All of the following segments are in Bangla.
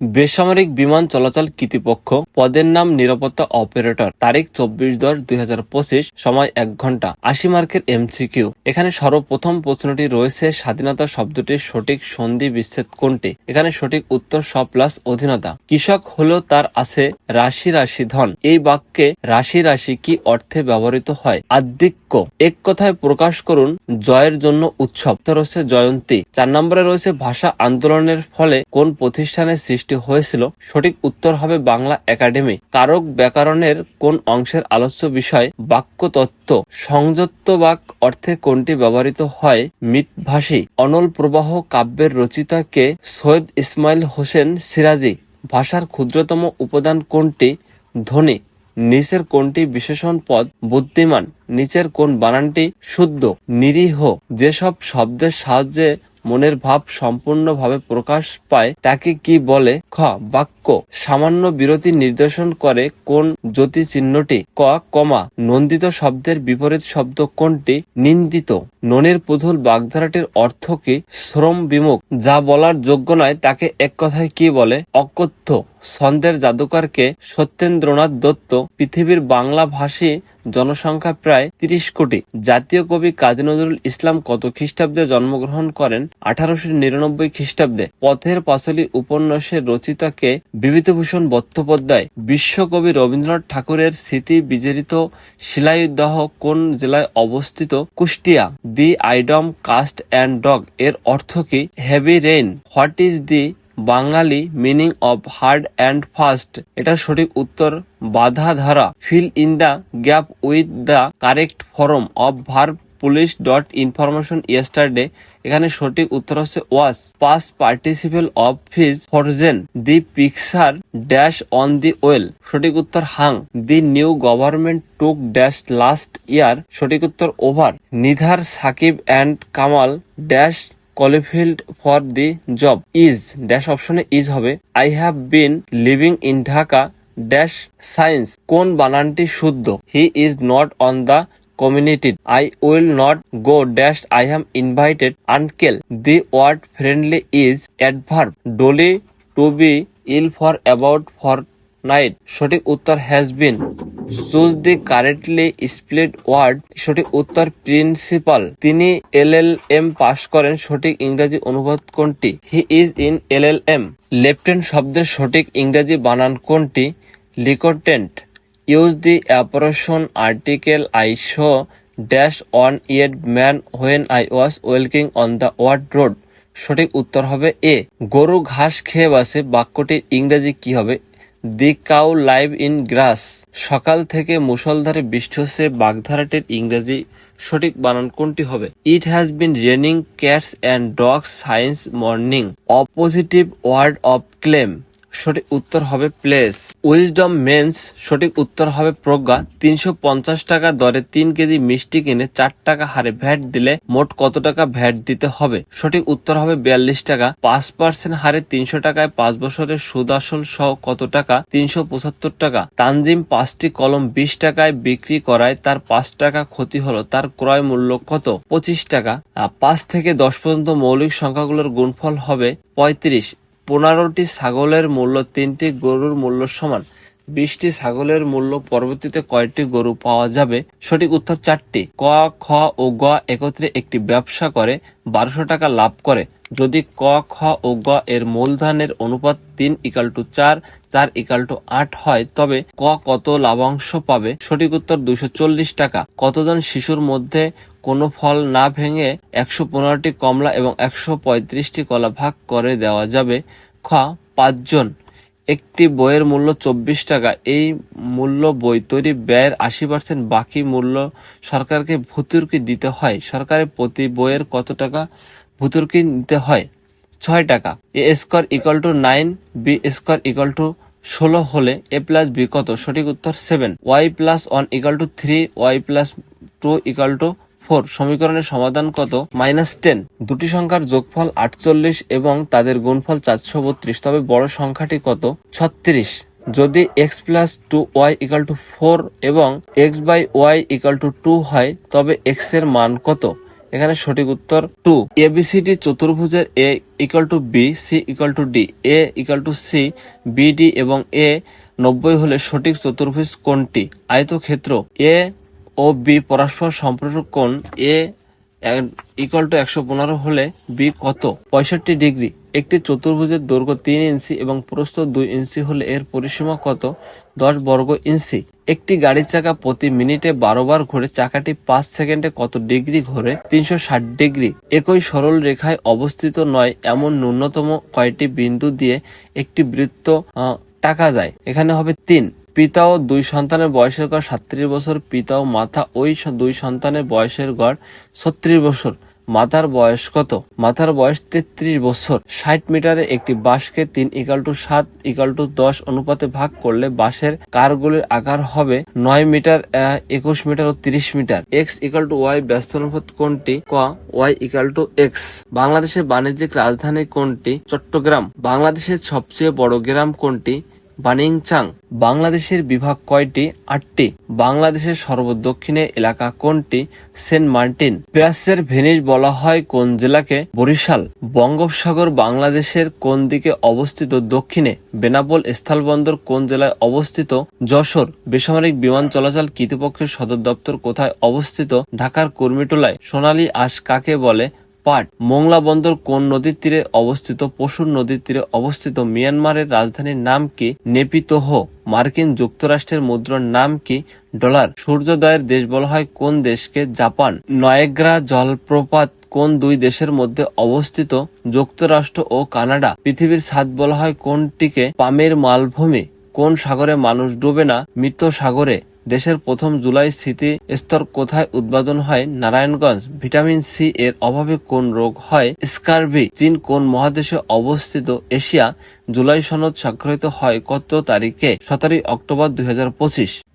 বেসামরিক বিমান চলাচল কর্তৃপক্ষ পদের নাম নিরাপত্তা অপারেটর তারিখ চব্বিশ দশ দুই হাজার পঁচিশ সময় এক ঘণ্টা আশি মার্কের এমসিকিউ এখানে সর্বপ্রথম প্রশ্নটি রয়েছে, স্বাধীনতা শব্দটির সঠিক সন্ধি বিচ্ছেদ কোনটি? এখানে সঠিক উত্তর স প্লাস অধীনতা। কৃষক হলো তার আছে রাশি রাশি ধন। এই বাক্যে রাশি রাশি কি অর্থে ব্যবহৃত হয়? আধিক্য। এক কথায় প্রকাশ করুন, জয়ের জন্য উৎসব। রয়েছে জয়ন্তী। চার নম্বরে রয়েছে ভাষা আন্দোলনের ফলে কোন প্রতিষ্ঠানের সৃষ্টি হয়েছিল, সঠিক উত্তর হবে বাংলা একাডেমি। কারক ব্যাকরণের কোন অংশের আলোচ্য বিষয় বাক্য তত্ত্ব সংযুক্ত বাক অর্থে কোনটি ব্যবহৃত হয়? মিতভাষী। অনল প্রবাহ কাব্যের রচিতা কে? সৈয়দ ইসমাইল হোসেন সিরাজি। ভাষার ক্ষুদ্রতম উপাদান কোনটি? ধ্বনি। নিচের কোনটি বিশেষণ পদ? বুদ্ধিমান। নিচের কোন বানানটি শুদ্ধ? নিরীহ। যেসব শব্দের সাহায্যে মনের ভাব সম্পূর্ণভাবে প্রকাশ পায়, তাকে কি বলে? খ, বাক্য। সামান্য বিরতি নির্দেশন করে কোন জ্যোতি চিহ্নটি ক, কমা। নন্দিত শব্দের বিপরীত শব্দ কোনটি? নিন্দিত। ননের পুতুল বাগধারাটির অর্থ কি? শ্রম বিমুখ। যা বলার যোগ্য নয়, তাকে এক কথায় কি বলে? অকথ্য। ছন্দের জাদুকরকে সত্যেন্দ্রনাথ দত্ত পৃথিবীর বাংলা ভাষী জনসংখ্যা প্রায় তিরিশ কোটি। জাতীয় কবি কাজী নজরুল ইসলাম কত খ্রিস্টাব্দে জন্মগ্রহণ করেন? আঠারোশো নিরানব্বই খ্রিস্টাব্দে পথের পাঁচালী উপন্যাসের রচিতাকে বিভূতিভূষণ বন্দ্যোপাধ্যায় বিশ্বকবি রবীন্দ্রনাথ ঠাকুরের স্মৃতি বিজড়িত শিলাইদহ কোন জেলায় অবস্থিত? Kushtia. The idiom cast and dog এর অর্থ কি? Heavy rain. What is the Bangali meaning of hard and fast এটার সঠিক উত্তর বাধা ধারা fill in the gap with the correct form of verb police dot information yesterday এখানে সঠিক উত্তর হচ্ছে was past participle of freeze frozen the picture dash on the wall সঠিক উত্তর hung the new government took dash last year সঠিক উত্তর over neither, Sakib and Kamal dash qualified for the job is dash অপশনে ইজ হবে। I have been living in Dhaka dash science কোন বানানটি শুদ্ধ? He is not on the community I will not go dash I am invited আনকেল the word friendly is adverb Dolly to be ill for about fortnight. সঠিক উত্তর has been chose the correctly split word সঠিক উত্তর প্রিন্সিপাল তিনি এল এল এম পাশ করেন। সঠিক ইংরেজি অনুবাদ কোনটি? He is in L L M. Lieutenant শব্দের সঠিক ইংরেজি বানান কোনটি? লিকোটেন্ট use the অ্যাপারেশন article I saw dash one eyed man when I was ওয়েলকিং অন দ্য ওয়ার্ড রোড সঠিক উত্তর হবে এ গরু ঘাস খেয়ে বাসে। বাক্যটির ইংরেজি কি হবে? The cow live in grass. সকাল থেকে মুসলধারে বৃষ্টি হচ্ছে বাগধারাটির ইংরেজি সঠিক বানান কোনটি হবে? It has been raining cats and dogs science morning opposite word of claim সঠিক উত্তর হবে প্লেস। উইজডম মেন্স সঠিক উত্তর হবে প্রজ্ঞা। তিনশো পঞ্চাশ টাকা দরে তিন কেজি মিষ্টি কিনে চার টাকা হারে ভ্যাট দিলে মোট কত টাকা ভ্যাট দিতে হবে? সঠিক উত্তর হবে বিয়াল্লিশ টাকা। পাঁচ পার্সেন্ট হারে তিনশো টাকায় পাঁচ বছরের সুদ আসল সহ কত টাকা? তিনশো পঁচাত্তর টাকা। তানজিম পাঁচটি কলম বিশ টাকায় বিক্রি করায় তার পাঁচ টাকা ক্ষতি হলো। তার ক্রয় মূল্য কত? পঁচিশ টাকা। পাঁচ থেকে দশ পর্যন্ত মৌলিক সংখ্যাগুলোর গুণফল হবে পঁয়ত্রিশ। পনেরোটি ছাগলের মূল্য, তিনটি গরুর মূল্য সমান। বিশটি ছাগলের মূল্য পরবর্তীতে কয়টি গরু পাওয়া যাবে? সঠিক উত্তর চারটি। ক, খ ও গ একত্রে একটি ব্যবসা করে, বারোশো টাকা লাভ করে। যদি ক, খ ও গ এর মূলধনের অনুপাত তিন ইকাল টু চার চার ইকাল টু আট হয়, তবে ক কত লাভাংশ পাবে? সঠিক উত্তর দুশো চল্লিশ টাকা। কতজন শিশুর মধ্যে কোনো ফল না ভেঙে একশো পনেরোটি কমলা এবং একশো পঁয়ত্রিশটি কলা ভাগ করে দেওয়া যাবে? খ, পাঁচজন। একটি বইয়ের মূল্য চব্বিশ টাকা। এই মূল্য বই তৈরি ব্যয়ের আশি পার্সেন্ট বাকি মূল্য সরকারকে ভর্তুকি দিতে হয়। সরকারের প্রতি বইয়ের কত টাকা ভর্তুকি নিতে হয়। ছয় টাকা। A square equal to nine B square equal to ষোলো হলে এ প্লাস বি কত? সঠিক উত্তর seven Y plus one equal to three Y plus two equal to four সমীকরণের সমাধান কত? মাইনাস টেন দুটি সংখ্যার যোগফল আটচল্লিশ এবং তাদের গুণফল চারশো বত্রিশ। তবে বড় সংখ্যাটি কত? ছত্রিশ। যদি X plus two Y equal to four এবং X by Y equal to two হয়, তবে এক্সের মান কত? এখানে সঠিক উত্তর টু। এবিসিডি চতুর্ভুজের A equal to B C equal to D A equal to C B D এবং এ নব্বই হলে সঠিক চতুর্ভুজ কোনটি? আয়তক্ষেত্র এ ও বি পরস্পর সম্পর্ক কোণ এ ইকাল টু একশো পনেরো হলে বি কত? পঁয়ষট্টি ডিগ্রি। একটি চতুর্ভুজের দৈর্ঘ্য তিন ইঞ্চি এবং প্রস্থ দুই ইঞ্চি হলে এর পরিসীমা কত? দশ বর্গ ইঞ্চি। একটি গাড়ির চাকা প্রতি মিনিটে বারো বার ঘুরে, চাকাটি পাঁচ সেকেন্ডে কত ডিগ্রি ঘোরে? তিনশো ষাট ডিগ্রি। একই সরল রেখায় অবস্থিত নয়, এমন ন্যূনতম কয়টি বিন্দু দিয়ে একটি বৃত্ত টাকা যায়। এখানে হবে তিন। পিতা ও দুই সন্তানের বয়সের গড় সাত্রিশ বছর পিতা ও মাথা ওই দুই সন্তানের বয়সের গড় ছত্রিশ বছর। মাথার বয়স কত? মাথার বয়স তেত্রিশ বছর। ষাট মিটারে একটি বাঁশকে তিন ইকাল টু সাত ইকাল টু দশ অনুপাতে ভাগ করলে বাঁশের কারগুলির আকার হবে নয় মিটার একুশ মিটার ও তিরিশ metre. X equal to Y ব্যস্ত অনুপাত কোনটি? ক, ওয়াই ইকাল টু এক্স। বাংলাদেশের বাণিজ্যিক রাজধানী কোনটি? চট্টগ্রাম। বাংলাদেশের সবচেয়ে বড় গ্রাম কোনটি? বানিংচাং, বাংলাদেশের বিভাগ কয়টি? আটটি। বাংলাদেশের সর্বদক্ষিণে এলাকা কোনটি? সেন্ট মার্টিন। প্রাচ্যের ভেনিস বলা হয় কোন জেলাকে? বরিশাল। বঙ্গোপসাগর বাংলাদেশের কোন দিকে অবস্থিত? দক্ষিণে। বেনাপোল স্থলবন্দর কোন জেলায় অবস্থিত? যশোর। বেসামরিক বিমান চলাচল কর্তৃপক্ষের সদর দপ্তর কোথায় অবস্থিত? ঢাকার কুর্মিটোলায়। সোনালী আশ কাকে বলে? পাট মোংলা বন্দর কোন নদীর তীরে অবস্থিত? পশুর নদীর তীরে অবস্থিত মিয়ানমারের রাজধানীর নাম কি? নেপিতোহ মার্কিন যুক্তরাষ্ট্রের মুদ্রার নাম কি? ডলার। সূর্যোদয়ের দেশ বলা হয় কোন দেশকে? জাপান। নয়েগ্রা জলপ্রপাত কোন দুই দেশের মধ্যে অবস্থিত? যুক্তরাষ্ট্র ও কানাডা। পৃথিবীর ছাদ বলা হয় কোনটিকে? পামের মালভূমি। কোন সাগরে মানুষ ডুবে না? মৃত সাগরে। দেশের প্রথম জুলাই স্মৃতি স্তর কোথায় উদ্বোধন হয়? নারায়ণগঞ্জ। ভিটামিন সি এর অভাবে কোন রোগ হয়? স্কারবি। চীন কোন মহাদেশে অবস্থিত? এশিয়া জুলাই সনদ স্বাক্ষরিত হয় কত তারিখে? সতেরোই অক্টোবর দুই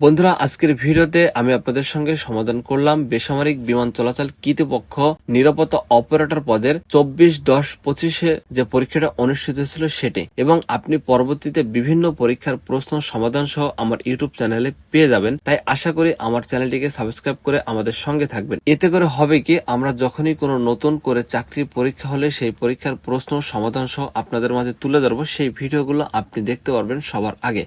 বন্ধুরা, আজকের ভিডিওতে আমি আপনাদের সঙ্গে সমাধান করলাম বেসামরিক বিমান চলাচল কর্তৃপক্ষ নিরাপত্তা অপারেটর পদের চব্বিশ দশ পঁচিশে যে পরীক্ষাটা অনুষ্ঠিত ছিল সেটি। এবং আপনি পরবর্তীতে বিভিন্ন পরীক্ষার প্রশ্ন সমাধান সহ আমার ইউটিউব চ্যানেলে পেয়ে যাবেন। তাই আশা করি আমার চ্যানেলটিকে সাবস্ক্রাইব করে আমাদের সঙ্গে থাকবেন। এতে করে হবে কি, আমরা যখনই কোনো নতুন করে চাকরির পরীক্ষা হলে সেই পরীক্ষার প্রশ্ন সমাধান সহ আপনাদের মাঝে তুলে ধরবো সেই ভিডিওগুলো আপনি দেখতে পারবেন সবার আগে।